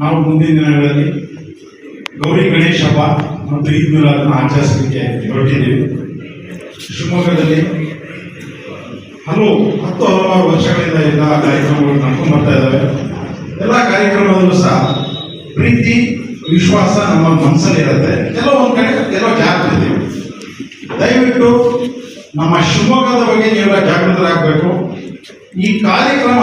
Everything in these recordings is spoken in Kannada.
ನಾವು ಮುಂದಿನ ದಿನಗಳಲ್ಲಿ ಗೌರಿ ಗಣೇಶ ಹಬ್ಬ ಮತ್ತು ಈದ್ ಮಿಲಾದನ್ನು ಆಚರಿಸಲಿಕ್ಕೆ ಹೊರಟಿದ್ದೀವಿ. ಶಿವಮೊಗ್ಗದಲ್ಲಿ ಹಲವು ಹತ್ತು ಹಲವಾರು ವರ್ಷಗಳಿಂದ ಎಲ್ಲ ಕಾರ್ಯಕ್ರಮಗಳು ನಡ್ಕೊಂಡು ಬರ್ತಾ ಇದ್ದಾವೆ. ಎಲ್ಲ ಕಾರ್ಯಕ್ರಮದಲ್ಲೂ ಸಹ ಪ್ರೀತಿ, ವಿಶ್ವಾಸ ನಮ್ಮ ಮನಸ್ಸಲ್ಲಿ ಇರುತ್ತೆ. ಕೆಲವೊಂದು ಕಡೆ, ಕೆಲವು ಜಾಗೃತಿ ದಯವಿಟ್ಟು ನಮ್ಮ ಶಿವಮೊಗ್ಗದ ಬಗ್ಗೆ ನೀವೆಲ್ಲ ಈ ಕಾರ್ಯಕ್ರಮ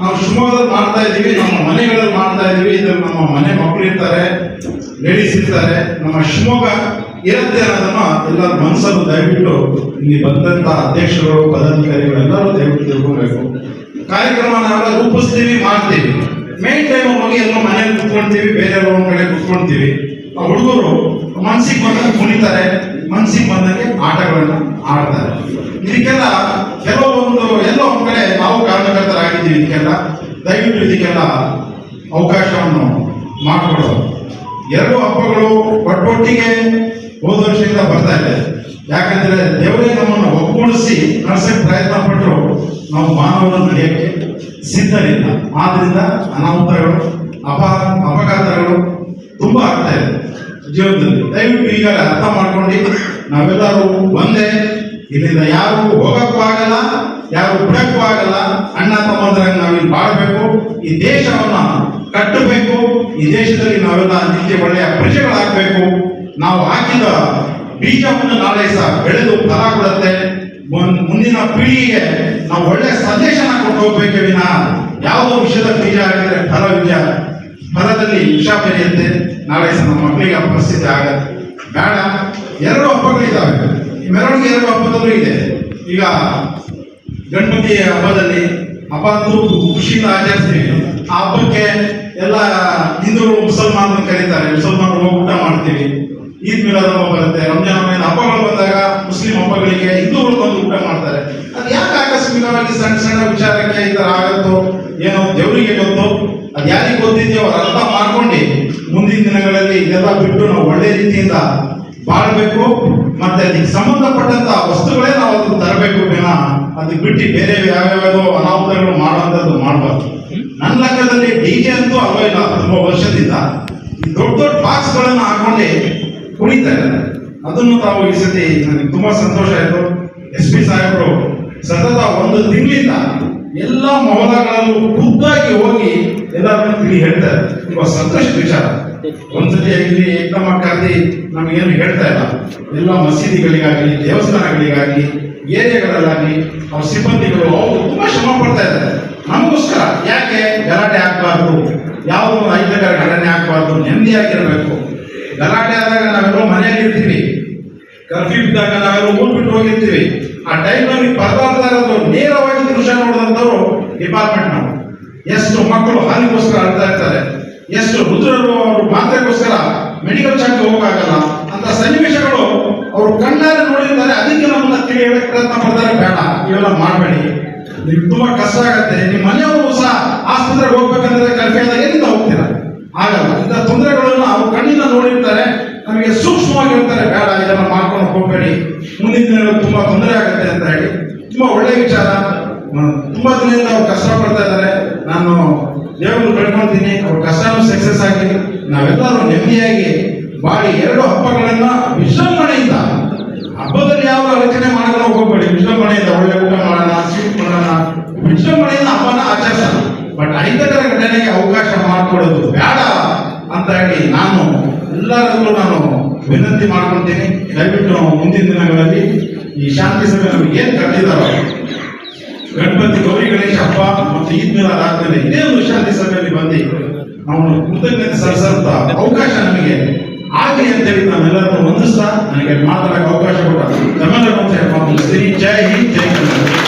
ನಾವು ಶಿವಮೊಗ್ಗದಲ್ಲಿ ಮಾಡ್ತಾ ಇದ್ದೀವಿ, ನಮ್ಮ ಮನೆಗಳಲ್ಲಿ ಮಾಡ್ತಾ ಇದ್ದೀವಿ ಇದ್ರಲ್ಲಿ ನಮ್ಮ ಮನೆ ಮಕ್ಕಳು ಇರ್ತಾರೆ ಲೇಡೀಸ್ ಇರ್ತಾರೆ, ನಮ್ಮ ಶಿವಮೊಗ್ಗ ಇರುತ್ತೆ ಅನ್ನೋದನ್ನ ಎಲ್ಲರ ಮನಸ್ಸನ್ನು ದಯವಿಟ್ಟು ಇಲ್ಲಿ ಬಂದಂತ ಅಧ್ಯಕ್ಷರು, ಪದಾಧಿಕಾರಿಗಳು ಎಲ್ಲರೂ ದಯವಿಟ್ಟು ತಿಳ್ಕೊಬೇಕು. ಕಾರ್ಯಕ್ರಮ ನಾವೆಲ್ಲ ರೂಪಿಸ್ತೀವಿ, ಮಾಡ್ತೀವಿ. ಮೇನ್ ಟೈಮ್ ಹೋಗಿ ಎಲ್ಲ ಮನೆಯಲ್ಲಿ ಕುತ್ಕೊಳ್ತೀವಿ ಬೇರೆ ಕಡೆ ಕುತ್ಕೊಳ್ತೀವಿ ಆ ಹುಡುಗರು ಮನಸ್ಸಿಗೆ ಬಂದಾಗ ಕುಣಿತಾರೆ ಮನ್ಸಿಗೆ ಬಂದಂಗೆ ಆಟಗಳನ್ನ ಆಡ್ತಾರೆ. ಇದಕ್ಕೆಲ್ಲ ಕೆಲವೊಂದು ಎಲ್ಲೋ ಒಂದ್ ಕಡೆ ನಾವು ಕಾರಣಕರ್ತರಾಗಿದ್ದೀವಿ ಇದಕ್ಕೆಲ್ಲ. ದಯವಿಟ್ಟು ಇದಕ್ಕೆಲ್ಲ ಅವಕಾಶವನ್ನು ಮಾಡಿಕೊಡೋದು ಎರಡು ಹಬ್ಬಗಳು ಒಟ್ಟೊಟ್ಟಿಗೆ ಹೋದ ವರ್ಷದಿಂದ ಬರ್ತಾ ಇದೆ. ಯಾಕಂದ್ರೆ ದೇವರೇ ನಮ್ಮನ್ನು ಒಗ್ಗೂಡಿಸಿ ನಡೆಸಕ್ಕೆ ಪ್ರಯತ್ನ ಪಟ್ಟರು ನಾವು ಮಾನವನ ನಡೆಯಕ್ಕೆ ಸಿದ್ಧರಿಲ್ಲ. ಆದ್ರಿಂದ ಅನಾಹುತಗಳು ಅಪ ಅಪಘಾತಗಳು ತುಂಬಾ ಆಗ್ತಾ ಇದೆ. ಜೀವನದಲ್ಲಿ. ದಯವಿಟ್ಟು ಈಗಾಗಲೇ ಅರ್ಥ ಮಾಡ್ಕೊಂಡು ನಾವೆಲ್ಲರೂ ಒಂದೇ, ಇಲ್ಲಿಂದ ಯಾರು ಹೋಗಕ್ಕೂ ಆಗಲ್ಲ, ಯಾರು ಬಿಡಕ್ಕೂ ಆಗಲ್ಲ. ಅಣ್ಣ ತಮ್ಮಂದ್ರಾಗ ನಾವಿಲ್ಲಿ ಬಾಳ್ಬೇಕು, ಈ ದೇಶವನ್ನ ಕಟ್ಟಬೇಕು, ಈ ದೇಶದಲ್ಲಿ ನಾವೆಲ್ಲ ನಿತ್ಯ ಒಳ್ಳೆಯ ಪ್ರಜೆಗಳಾಗಬೇಕು. ನಾವು ಹಾಕಿದ ಬೀಜವನ್ನು ನಾಳೆ ಸಹ ಬೆಳೆದು ಫಲ ಕೊಡುತ್ತೆ. ಮುಂದಿನ ಪೀಳಿಗೆಗೆ ನಾವು ಒಳ್ಳೆಯ ಸಂದೇಶನ ಕೊಟ್ಟು ಹೋಗ್ಬೇಕೆ ವಿನ. ಯಾವುದೋ ವಿಷಯದ ಬೀಜ ಹಾಕಿದ್ರೆ ಫಲ ಫಲದಲ್ಲಿ ವಿಷ ಬೆರೆಯುತ್ತೆ ನಾಳೆ ನಮ್ಮ ಮಕ್ಕಳಿಗೆ ಆ ಪರಿಸ್ಥಿತಿ ಆಗತ್ತೆ. ಬೇಡ, ಎರಡು ಹಬ್ಬಗಳಿದ್ದಾವೆ ಮೆರವಣಿಗೆ ಎರಡು ಹಬ್ಬದಲ್ಲೂ ಇದೆ. ಈಗ ಗಣಪತಿಯ ಹಬ್ಬದಲ್ಲಿ ಹಬ್ಬ ಅಂತೂ ಖುಷಿಯಿಂದ ಆಚರಿಸ್ತೀವಿ. ಆ ಹಬ್ಬಕ್ಕೆ ಎಲ್ಲ ಹಿಂದೂಗಳು ಮುಸಲ್ಮಾನರು ಕರೀತಾರೆ. ಮುಸಲ್ಮಾನರು ಹೋಗಿ ಊಟ ಮಾಡ್ತೀವಿ. ಈದ್ ಮಿಲಾದ್ ಹಬ್ಬ ಬರುತ್ತೆ. ರಂಜಾನ್ ಹಬ್ಬಗಳು ಬಂದಾಗ ಮುಸ್ಲಿಂ ಹಬ್ಬಗಳಿಗೆ ಹಿಂದೂಗಳು ಬಂದು ಊಟ ಮಾಡ್ತಾರೆ. ಅದು ಯಾಕೆ ಆಕಸ್ಮಿಕವಾಗಿ ಸಣ್ಣ ಸಣ್ಣ ವಿಚಾರಕ್ಕೆ ಈ ಥರ ಆಗತ್ತೋ, ಏನೋ ದೇವರಿಗೆ ಗೊತ್ತು ಅದು ಯಾರಿಗೆ ಗೊತ್ತಿದೆಯೋ ಅರ್ಥ ಮಾಡ್ಕೊಂಡು ಮುಂದಿನ ದಿನಗಳಲ್ಲಿ ಇದೆಲ್ಲ ಬಿಟ್ಟು ನಾವು ಒಳ್ಳೆ ರೀತಿಯಿಂದ ಬಾಳ್ಬೇಕು. ಮತ್ತೆ ಅದಕ್ಕೆ ಸಂಬಂಧಪಟ್ಟಂತ ವಸ್ತುಗಳೇ ನಾವು ಅದನ್ನು ತರಬೇಕು ವಿನ ಅದಕ್ಕೆ ಬಿಟ್ಟು ಬೇರೆ ಯಾವ್ಯಾವುದೋ ಅನಾಹುತಗಳು ಮಾಡುವಂಥದ್ದು ಮಾಡಬಾರ್ದು. ನನ್ನ ಲೆಕ್ಕದಲ್ಲಿ ಡಿ ಜೆ ಅಂತೂ ಅಲ್ವೇ ಇಲ್ಲ ತುಂಬಾ ವರ್ಷದಿಂದ. ದೊಡ್ಡ ದೊಡ್ಡ ಬಾಕ್ಸ್ ಗಳನ್ನ ಹಾಕೊಂಡೆ ಕುಣಿತಾ ಅದನ್ನು ತಾವು ಈ ಸತಿ ನನಗೆ ತುಂಬಾ ಸಂತೋಷ ಆಯ್ತು. ಎಸ್ ಪಿ ಸಾಹೇಬರು ಸತತ ಒಂದು ತಿಂಗಳಿಂದ ಎಲ್ಲ ಮೊಹಲಗಳಲ್ಲೂ ಖುದ್ದಾಗಿ ಹೋಗಿ ಎಲ್ಲರೂ ತಿಳಿ ಹೇಳ್ತಾರೆ. ತುಂಬಾ ಸಂತೋಷದ ವಿಚಾರ. ಒಂದ್ಸತಿ ಇಲ್ಲಿ ನಮ್ಮ ಕರೆದಿ ನಮಗೇನು ಹೇಳ್ತಾ ಇಲ್ಲ. ಎಲ್ಲ ಮಸೀದಿಗಳಿಗಾಗಲಿ, ದೇವಸ್ಥಾನಗಳಿಗಾಗಲಿ, ಏರಿಯಾಗಳಲ್ಲಾಗಲಿ ಅವ್ರ ಸಿಬ್ಬಂದಿಗಳು ಅವರು ತುಂಬಾ ಶ್ರಮ ಪಡ್ತಾ ಇದ್ದಾರೆ. ನಮಗೋಸ್ಕರ ಯಾಕೆ ಗಲಾಟೆ ಆಗ್ಬಾರ್ದು? ಯಾವುದೋ ಐದರ ಘಟನೆ ಆಗ್ಬಾರ್ದು? ನೆಮ್ಮದಿಯಾಗಿರ್ಬೇಕು. ಗಲಾಟೆ ಆದಾಗ ನಾವೆಲ್ಲೋ ಮನೆಯಲ್ಲಿ ಇರ್ತೀವಿ. ಕರ್ಫ್ಯೂ ಇದ್ದಾಗ ನಾವೆಲ್ಲ ಊರ್ ಬಿಟ್ಟು ಹೋಗಿರ್ತೀವಿ. ಆ ಟೈಮಲ್ಲಿ ಪರದಾಡ್ತಾ ಇರೋದು ನೇರವಾಗಿ ದೃಶ್ಯ ನೋಡಿದಂಥವ್ರು ಡಿಪಾರ್ಟ್ಮೆಂಟ್ ನಾವು ಎಷ್ಟು ಮಕ್ಕಳು ಹಾಲಿಗೋಸ್ಕರ ಅಳ್ತಾ ಇರ್ತಾರೆ, ಎಷ್ಟು ವೃದ್ಧರು ಅವರು ಮಾತ್ರೆಗೋಸ್ಕರ ಮೆಡಿಕಲ್ ಚಾಕ್ ಹೋಗಕ್ಕಾಗಲ್ಲ, ಅಂತ ಸನ್ನಿವೇಶಗಳು ಅವರು ಕಣ್ಣಾರೆ ನೋಡಿರ್ತಾರೆ, ಅದಕ್ಕೆ ನಮ್ಮನ್ನ ತಿಳಿಯಲು ಪ್ರಯತ್ನ ಪಡ್ತಾರೆ, ಬೇಡ, ಇವೆಲ್ಲ ಮಾಡಬೇಡಿ. ನಿಮ್ಗೆ ತುಂಬಾ ಕಷ್ಟ ಆಗತ್ತೆ, ನಿಮ್ಮ ಮನೆಯವರು ಸಹ ಆಸ್ಪತ್ರೆಗೆ ಹೋಗ್ಬೇಕಂದ್ರೆ ಕರ್ಫ್ಯೂದಾಗ ಎಲ್ಲಿಂದ ಹೋಗ್ತೀರಾ? ಆಗಲ್ಲ, ಇಂಥ ತೊಂದರೆಗಳನ್ನ ಅವ್ರು ಕಣ್ಣಿಂದ ನೋಡಿರ್ತಾರೆ, ನಮಗೆ ಸೂಕ್ಷ್ಮವಾಗಿರ್ತಾರೆ, ಬೇಡ ಇದನ್ನ ಮಾಡ್ಕೊಂಡು ಹೋಗ್ಬೇಡಿ. ಮುಂದಿನ ದಿನಗಳು ತುಂಬಾ ತೊಂದರೆ ಆಗುತ್ತೆ ಅಂತ ಹೇಳಿ. ತುಂಬಾ ಒಳ್ಳೆ ವಿಚಾರ. ತುಂಬಾ ದಿನದಿಂದ ಅವ್ರು ಕಷ್ಟಪಡ್ತಾ ಇದ್ದಾರೆ. ನಾನು ದೇವರು ಬೆಳ್ಕೊಳ್ತೀನಿ ಅವ್ರ ಕಷ್ಟನೂ ಸಕ್ಸಸ್ ಆಗಿ ನಾವೆಲ್ಲರೂ ನೆಮ್ಮದಿಯಾಗಿ ಬಾಳಿ ಎರಡು ಹಬ್ಬಗಳನ್ನ ವಿಜೃಂಭಣೆಯಿಂದ ಹಬ್ಬದಲ್ಲಿ ಯಾವ ರಚನೆ ಮಾಡಿದ್ರೆ ಹೋಗ್ಬೇಡಿ. ವಿಜೃಂಭಣೆಯಿಂದ ಒಳ್ಳೆ ಊಟ ಮಾಡೋಣ ಸ್ವೀಟ್ ಮಾಡೋಣ. ವಿಜೃಂಭಣೆಯಿಂದ ಹಬ್ಬನ ಆಚರಿಸೋಣ. ಬಟ್ ಐದರ ಘಟನೆಗೆ ಅವಕಾಶ ಮಾಡಿಕೊಡೋದು ಬೇಡ ಅಂತ ಹೇಳಿ ನಾನು ಎಲ್ಲರಲ್ಲೂ ನಾನು ವಿನಂತಿ ಮಾಡ್ಕೊಳ್ತೀನಿ. ದಯವಿಟ್ಟು ಮುಂದಿನ ದಿನಗಳಲ್ಲಿ ಈ ಶಾಂತಿ ಸಭೆ ನಮಗೆ ಏನ್ ಕರೆದಿದ್ದಾರೋ ಗಣಪತಿ ಗೌರಿ ಗಣೇಶ ಹಬ್ಬ ಮತ್ತು ಈದ್ ಮೇಲೆ ಅದಾದ್ಮೇಲೆ ಇದೇ ಶಾಂತಿ ಸಭೆಯಲ್ಲಿ ಬಂದು ಅವನು ಕೃತಜ್ಞತೆ ಸಲ್ಲಿಸಂತ ಅವಕಾಶ ನಮಗೆ ಆಗಲಿ ಅಂತ ಹೇಳಿ ನಾವೆಲ್ಲರನ್ನು ವಂದಿಸ್ತಾ ನನಗೆ ಮಾತಾಡಕ್ಕೆ ಅವಕಾಶ ಕೊಟ್ಟ ತಮ್ಮೆಲ್ಲರೂ ಜೈ ಹಿಂದ್, ಜೈ ಕರ್ನಾಟಕ.